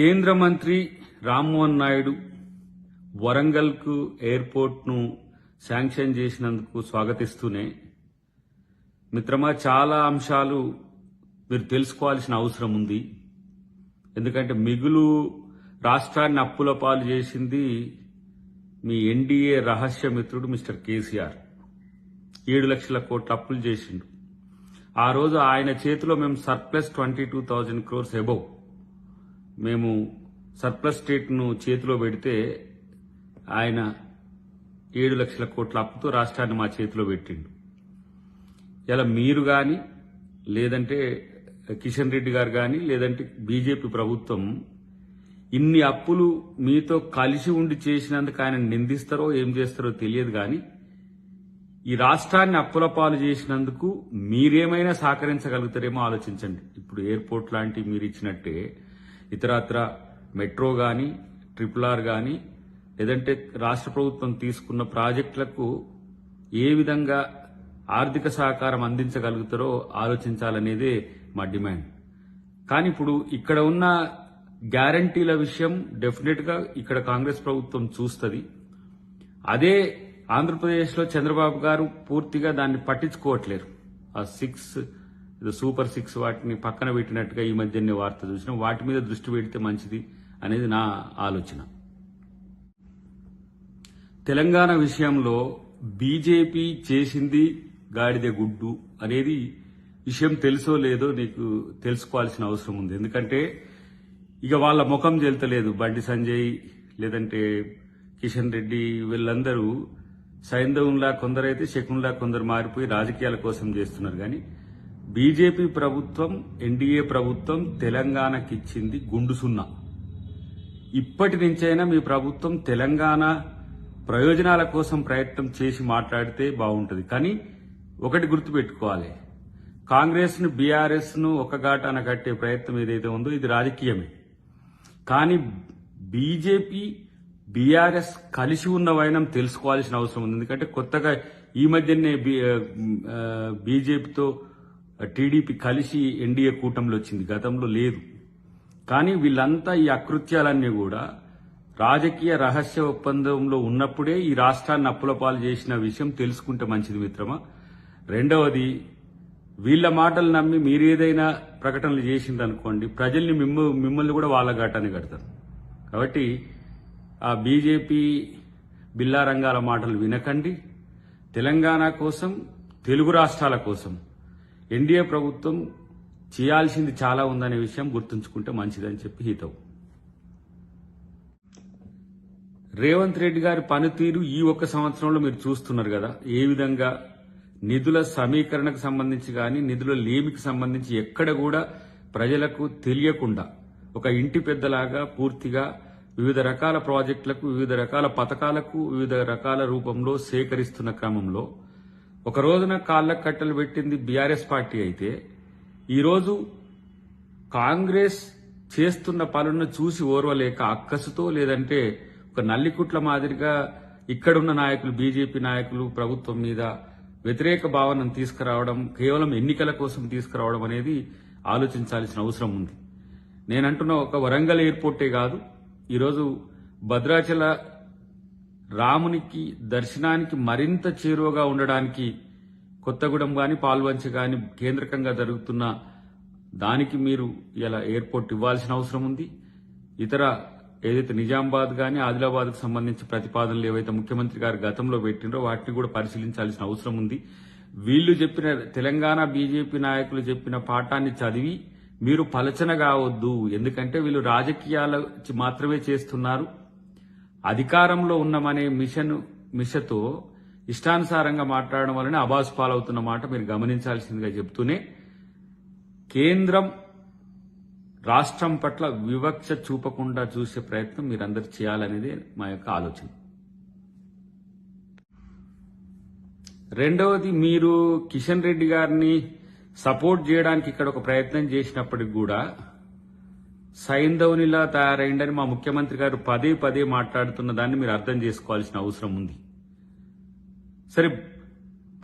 కేంద్ర మంత్రి రామ్మోహన్ నాయుడు వరంగల్కు ఎయిర్పోర్ట్ను శాంక్షన్ చేసినందుకు స్వాగతిస్తూనే మిత్రమా చాలా అంశాలు మీరు తెలుసుకోవాల్సిన అవసరం ఉంది. ఎందుకంటే మిగులు రాష్ట్రాన్ని అప్పుల పాలు చేసింది మీ ఎన్డీఏ రహస్య మిత్రుడు మిస్టర్ కేసీఆర్. ఏడు లక్షల కోట్ల అప్పులు చేసిండు. ఆ రోజు ఆయన చేతిలో మేము surplus twenty two thousand crores above. మేము సర్ప్లస్ స్టేట్ను చేతిలో పెడితే ఆయన ఏడు లక్షల కోట్ల అప్పుతో రాష్ట్రాన్ని మా చేతిలో పెట్టిండు. ఇలా మీరు కానీ లేదంటే కిషన్ రెడ్డి గారు కానీ లేదంటే బీజేపీ ప్రభుత్వం ఇన్ని అప్పులు మీతో కలిసి ఉండి చేసినందుకు ఆయన నిందిస్తారో ఏం చేస్తారో తెలియదు కానీ ఈ రాష్ట్రాన్ని అప్పుల పాలు చేసినందుకు మీరేమైనా సహకరించగలుగుతారేమో ఆలోచించండి. ఇప్పుడు ఎయిర్పోర్ట్ లాంటి మీరు ఇచ్చినట్టే ఇతరత్ర మెట్రో కానీ ట్రిపుల్ ఆర్ కానీ లేదంటే రాష్ట్ర ప్రభుత్వం తీసుకున్న ప్రాజెక్టులకు ఏ విధంగా ఆర్థిక సహకారం అందించగలుగుతారో ఆలోచించాలనేదే మా డిమాండ్. కానీ ఇప్పుడు ఇక్కడ ఉన్న గ్యారంటీల విషయం డెఫినెట్గా ఇక్కడ కాంగ్రెస్ ప్రభుత్వం చూస్తుంది. అదే ఆంధ్రప్రదేశ్లో చంద్రబాబు గారు పూర్తిగా దాన్ని పట్టించుకోవట్లేరు. ఆ సిక్స్ ఇది సూపర్ సిక్స్ వాటిని పక్కన పెట్టినట్టుగా ఈ మధ్యనే వార్త చూసినా వాటి మీద దృష్టి పెడితే మంచిది అనేది నా ఆలోచన. తెలంగాణ విషయంలో బీజేపీ చేసింది గాడిద గుడ్డు అనేది విషయం తెలుసో లేదో నీకు తెలుసుకోవాల్సిన అవసరం ఉంది. ఎందుకంటే ఇక వాళ్ళ ముఖం చెల్తలేదు బండి సంజయ్ లేదంటే కిషన్ రెడ్డి వీళ్ళందరూ సైంధవంలా కొందరైతే శకుంలా కొందరు మారిపోయి రాజకీయాల కోసం చేస్తున్నారు. కానీ బీజేపీ ప్రభుత్వం ఎన్డీఏ ప్రభుత్వం తెలంగాణకి ఇచ్చింది గుండు సున్నా. ఇప్పటి నుంచైనా మీ ప్రభుత్వం తెలంగాణ ప్రయోజనాల కోసం ప్రయత్నం చేసి మాట్లాడితే బాగుంటుంది. కానీ ఒకటి గుర్తుపెట్టుకోవాలి. కాంగ్రెస్ను బీఆర్ఎస్ను ఒక ఘాటాన కట్టే ప్రయత్నం ఏదైతే ఉందో ఇది రాజకీయమే. కానీ బీజేపీ బీఆర్ఎస్ కలిసి ఉన్న వైనం తెలుసుకోవాల్సిన అవసరం ఉంది. ఎందుకంటే కొత్తగా ఈ మధ్యనే బీజేపీతో టీడీపీ కలిసి ఎన్డీఏ కూటమిలో వచ్చింది. గతంలో లేదు. కానీ వీళ్ళంతా ఈ అకృత్యాలన్నీ కూడా రాజకీయ రహస్య ఒప్పందంలో ఉన్నప్పుడే ఈ రాష్ట్రాన్ని అప్పుల పాలు చేసిన విషయం తెలుసుకుంటే మంచిది మిత్రమా? రెండవది వీళ్ళ మాటలు నమ్మి మీరేదైనా ప్రకటనలు చేసిందనుకోండి ప్రజల్ని మిమ్మ మిమ్మల్ని కూడా వాళ్ళ ఘాటాన్ని కడతారు. కాబట్టి ఆ బీజేపీ బిల్లా రంగాల మాటలు వినకండి. తెలంగాణ కోసం తెలుగు రాష్ట్రాల కోసం ఎన్డీఏ ప్రభుత్వం చేయాల్సింది చాలా ఉందనే విషయం గుర్తుంచుకుంటే మంచిదని చెప్పి హితవు. రేవంత్ రెడ్డి గారి పనితీరు ఈ ఒక్క సంవత్సరంలో మీరు చూస్తున్నారు కదా. ఏ విధంగా నిధుల సమీకరణకు సంబంధించి కానీ నిధుల లేమికి సంబంధించి ఎక్కడ కూడా ప్రజలకు తెలియకుండా ఒక ఇంటి పెద్దలాగా పూర్తిగా వివిధ రకాల ప్రాజెక్టులకు వివిధ రకాల పథకాలకు వివిధ రకాల రూపంలో సేకరిస్తున్న క్రమంలో ఒక రోజున కాళ్ళ కట్టలు పెట్టింది బీఆర్ఎస్ పార్టీ అయితే ఈరోజు కాంగ్రెస్ చేస్తున్న పనులను చూసి ఓర్వలేక అక్కసుతో లేదంటే ఒక నల్లికుట్ల మాదిరిగా ఇక్కడున్న నాయకులు బీజేపీ నాయకులు ప్రభుత్వం మీద వ్యతిరేక భావనను తీసుకురావడం కేవలం ఎన్నికల కోసం తీసుకురావడం అనేది ఆలోచించాల్సిన అవసరం ఉంది. నేనంటున్న ఒక వరంగల్ ఎయిర్పోర్టే కాదు ఈరోజు భద్రాచల రామునికి దర్శనానికి మరింత చేరువగా ఉండడానికి కొత్తగూడెం గాని పాల్వంచ గాని కేంద్రకంగా జరుగుతున్న దానికి మీరు ఇలా ఎయిర్పోర్ట్ ఇవ్వాల్సిన అవసరం ఉంది. ఇతర ఏదైతే నిజామాబాద్ గాని ఆదిలాబాద్కు సంబంధించి ప్రతిపాదనలు ఏవైతే ముఖ్యమంత్రి గారు గతంలో పెట్టినో వాటిని కూడా పరిశీలించాల్సిన అవసరం ఉంది. వీళ్ళు చెప్పిన తెలంగాణ బీజేపీ నాయకులు చెప్పిన పాఠాన్ని చదివి మీరు పలచన కావద్దు. ఎందుకంటే వీళ్ళు రాజకీయాల మాత్రమే చేస్తున్నారు. అధికారంలో ఉన్నామనే మిషన్ మిషతో ఇష్టానుసారంగా మాట్లాడడం వలన అబాస్ పాలవుతున్న మాట మీరు గమనించాల్సిందిగా చెప్తూనే కేంద్రం రాష్ట్రం పట్ల వివక్ష చూపకుండా చూసే ప్రయత్నం మీరందరూ చేయాలనేది మా యొక్క ఆలోచన. రెండవది మీరు కిషన్ రెడ్డి గారిని సపోర్ట్ చేయడానికి ఇక్కడ ఒక ప్రయత్నం చేసినప్పటికి కూడా సైంధవునిలా తయారైందని మా ముఖ్యమంత్రి గారు పదే పదే మాట్లాడుతున్న దాన్ని మీరు అర్థం చేసుకోవాల్సిన అవసరం ఉంది. సరే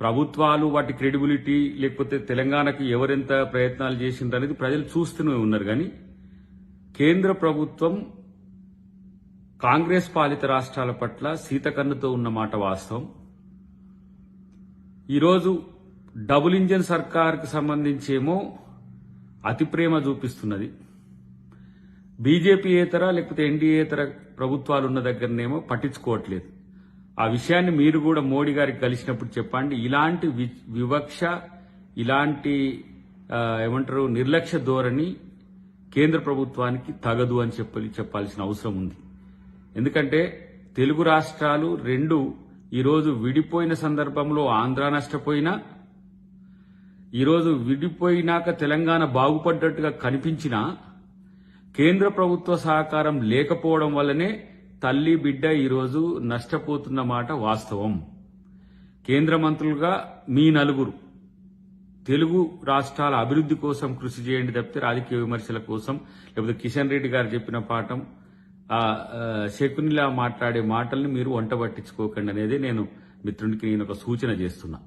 ప్రభుత్వాలు వాటి క్రెడిబిలిటీ లేకపోతే తెలంగాణకు ఎవరెంత ప్రయత్నాలు చేసిండ్రు అనేది ప్రజలు చూస్తూనే ఉన్నారు కానీ కేంద్ర ప్రభుత్వం కాంగ్రెస్ పాలిత రాష్ట్రాల పట్ల సీతకన్నుతో ఉన్నమాట వాస్తవం. ఈరోజు డబుల్ ఇంజన్ సర్కార్కి సంబంధించేమో అతి ప్రేమ చూపిస్తున్నది. బీజేపీయేతర లేకపోతే ఎన్డీఏతర ప్రభుత్వాలు ఉన్న దగ్గరనేమో పట్టించుకోవట్లేదు. ఆ విషయాన్ని మీరు కూడా మోడీ గారికి కలిసినప్పుడు చెప్పండి. ఇలాంటి వి- వివక్ష ఇలాంటి ఏమంటారు నిర్లక్ష్య ధోరణి కేంద్ర ప్రభుత్వానికి తగదు అని చెప్పి చెప్పాల్సిన అవసరం ఉంది. ఎందుకంటే తెలుగు రాష్ట్రాలు రెండు ఈరోజు విడిపోయిన సందర్భంలో ఆంధ్ర నష్టపోయినా ఈరోజు విడిపోయినాక తెలంగాణ బాగుపడ్డట్టుగా కనిపించినా కేంద్ర ప్రభుత్వ సహకారం లేకపోవడం వల్లనే తల్లి బిడ్డ ఈరోజు నష్టపోతున్న మాట వాస్తవం. కేంద్ర మంత్రులుగా మీ నలుగురు తెలుగు రాష్ట్రాల అభివృద్ధి కోసం కృషి చేయండి తప్పితే రాజకీయ విమర్శల కోసం లేకపోతే కిషన్ రెడ్డి గారు చెప్పిన పాఠం శకునిలా మాట్లాడే మాటల్ని మీరు వంట పట్టించుకోకండి అనేది నేను మిత్రునికి నేను ఒక సూచన చేస్తున్నా.